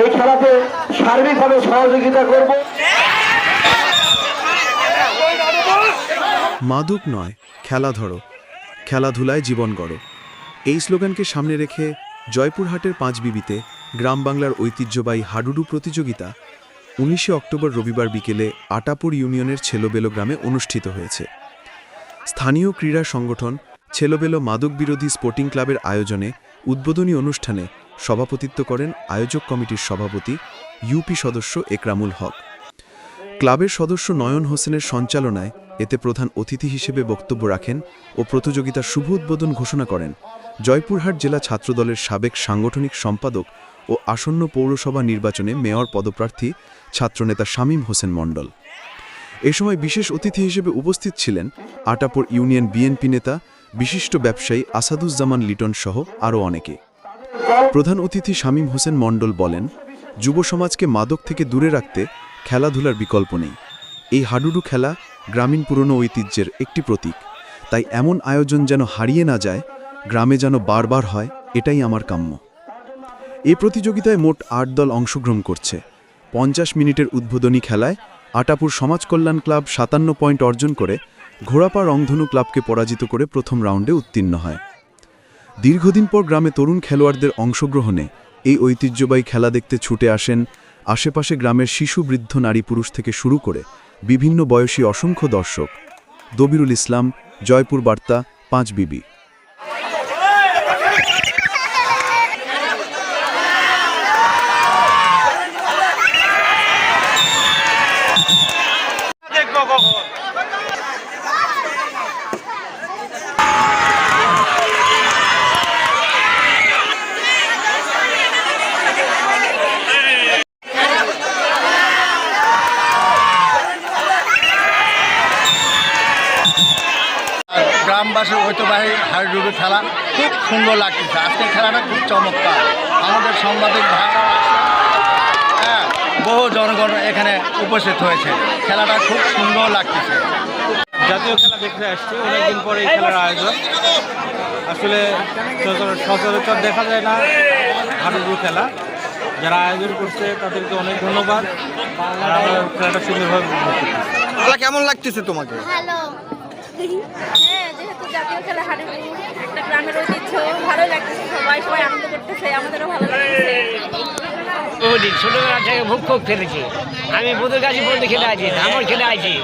এই খেলাতে সার্বিকভাবে সহযোগিতা করব। মাদক নয়, খেলা ধরো। খেলাধুলায় জীবন গড়ো। এই স্লোগানকে সামনে রেখে জয়পুরহাটের পাঁচ বিবিতে গ্রাম বাংলার ঐতিহ্যবাহী হাডুডু প্রতিযোগিতা উনিশে অক্টোবর রবিবার বিকেলে আটাপুর ইউনিয়নের ছেলোবেলো গ্রামে অনুষ্ঠিত হয়েছে। স্থানীয় ক্রীড়া সংগঠন ছেলোবেলো মাদক বিরোধী স্পোর্টিং ক্লাবের আয়োজনে উদ্বোধনী অনুষ্ঠানে সভাপতিত্ব করেন আয়োজক কমিটির সভাপতি, ইউপি সদস্য একরামুল হক। ক্লাবের সদস্য নয়ন হোসেনের সঞ্চালনায় এতে প্রধান অতিথি হিসেবে বক্তব্য রাখেন ও প্রতিযোগিতার শুভ উদ্বোধন ঘোষণা করেন। জয়পুরহাট জেলা ছাত্রদলের সাবেক সাংগঠনিক সম্পাদক ও আসন্ন পৌরসভা নির্বাচনে মেয়র পদপ্রার্থী ছাত্রনেতা শামীম হোসেন মণ্ডল। এ সময় বিশেষ অতিথি হিসেবে উপস্থিত ছিলেন আটাপুর ইউনিয়ন বিএনপি নেতা, বিশিষ্ট ব্যবসায়ী আসাদুজ্জামান লিটন সহ আরও অনেকে। প্রধান অতিথি শামীম হোসেন মণ্ডল বলেন, যুব সমাজকে মাদক থেকে দূরে রাখতে খেলাধুলার বিকল্প নেই। এই হাডুডু খেলা গ্রামীণ পুরনো ঐতিহ্যের একটি প্রতীক। তাই এমন আয়োজন যেন হারিয়ে না যায়, গ্রামে যেন বারবার হয়, এটাই আমার কাম্য। এ প্রতিযোগিতায় মোট আট দল অংশগ্রহণ করছে। পঞ্চাশ মিনিটের উদ্বোধনী খেলায় আটাপুর সমাজ কল্যাণ ক্লাব সাতান্ন পয়েন্ট অর্জন করে ঘোড়াপা রংধনু ক্লাবকে পরাজিত করে প্রথম রাউন্ডে উত্তীর্ণ হয়। দীর্ঘদিন পর গ্রামে তরুণ খেলোয়াড়দের অংশগ্রহণে এই ঐতিহ্যবাহী খেলা দেখতে ছুটে আসেন আশেপাশে গ্রামের শিশু, বৃদ্ধ, নারী, পুরুষ থেকে শুরু করে বিভিন্ন বয়সী অসংখ্য দর্শক। দবিরুল ইসলাম, জয়পুর বার্তা, পাঁচ বিবি। গ্রামবাসীর ঐতিহ্যবাহী হাড়ুডুডু খেলা খুব সুন্দর লাগতেছে। আজকের খেলাটা খুব চমৎকার। আমাদের সাংবাদিক ভাইরা হ্যাঁ বহু জনগণ এখানে উপস্থিত হয়েছে। খেলাটা খুব সুন্দর লাগতেছে। জাতীয় খেলা দেখতে আসছি অনেকদিন পরে এই খেলার আয়োজন। আসলে সচরাচর- দেখা যায় না হাডুডু খেলা। যারা আয়োজন করছে তাদেরকে অনেক ধন্যবাদ। আর আমরা খেলাটা সুন্দরভাবে খেলা কেমন লাগতেছে তোমাকে ভালো। হ্যাঁ যেহেতু জাতীয় খেলা একটা গ্রামের ঐতিহ্য, ভালো লাগতেছে সবাই সবাই আনন্দ করতেছে, আমাদেরও ভালো থেকে খুব খেলেছি। আমি বুধুর কাছে পর্যন্ত খেলে আছি ধামর খেলে আছি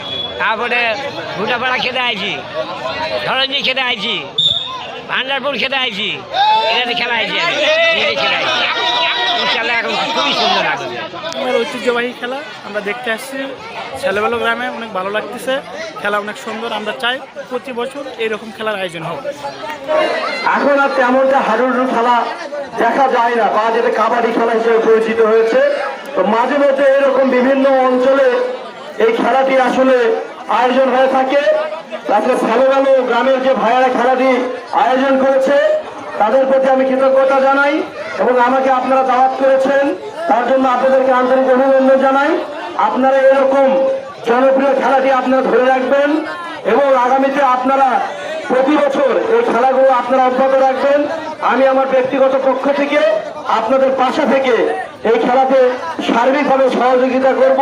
তারপরে ভুটাপাড়া খেলে আছি ধরঞ্জি খেলে আছি ভান্ডারপুর খেলে আছি এখানে খেলা আছি খেলে আছি খেলা এখন খুবই সুন্দর লাগছে আমাদের ঐতিহ্যবাহী খেলা। আমরা দেখতে আসছি ছেলেবেলো গ্রামে, অনেক ভালো লাগতেছে। খেলা অনেক সুন্দর, আমরা চাই প্রতি বছর এরকম খেলার আয়োজন হোক। এখন আর তেমনটা হাডুডু খেলা দেখা যায় না। বা যেটা কাবাডি খেলা হিসেবে পরিচিত হয়েছে। তো মাঝে মধ্যে এরকম বিভিন্ন অঞ্চলে এই খেলাটি আসলে আয়োজন হয়ে থাকে। তারপরে ভালো গ্রামের যে ভাইয়ারা খেলাটি আয়োজন করেছে, তাদের প্রতি আমি কৃতজ্ঞতা জানাই এবং আমাকে আপনারা দাওয়াত করেছেন। তার জন্য আপনাদেরকে আন্তরিক অভিনন্দন জানাই। আপনারা এরকম জনপ্রিয় খেলাটি আপনারা ধরে রাখবেন এবং আগামীতে আপনারা প্রতি বছর এই খেলাগুলো আপনারা অব্যাহত রাখবেন। আমি আমার ব্যক্তিগত পক্ষ থেকে আপনাদের পাশে থেকে এই খেলাতে সার্বিকভাবে সহযোগিতা করব।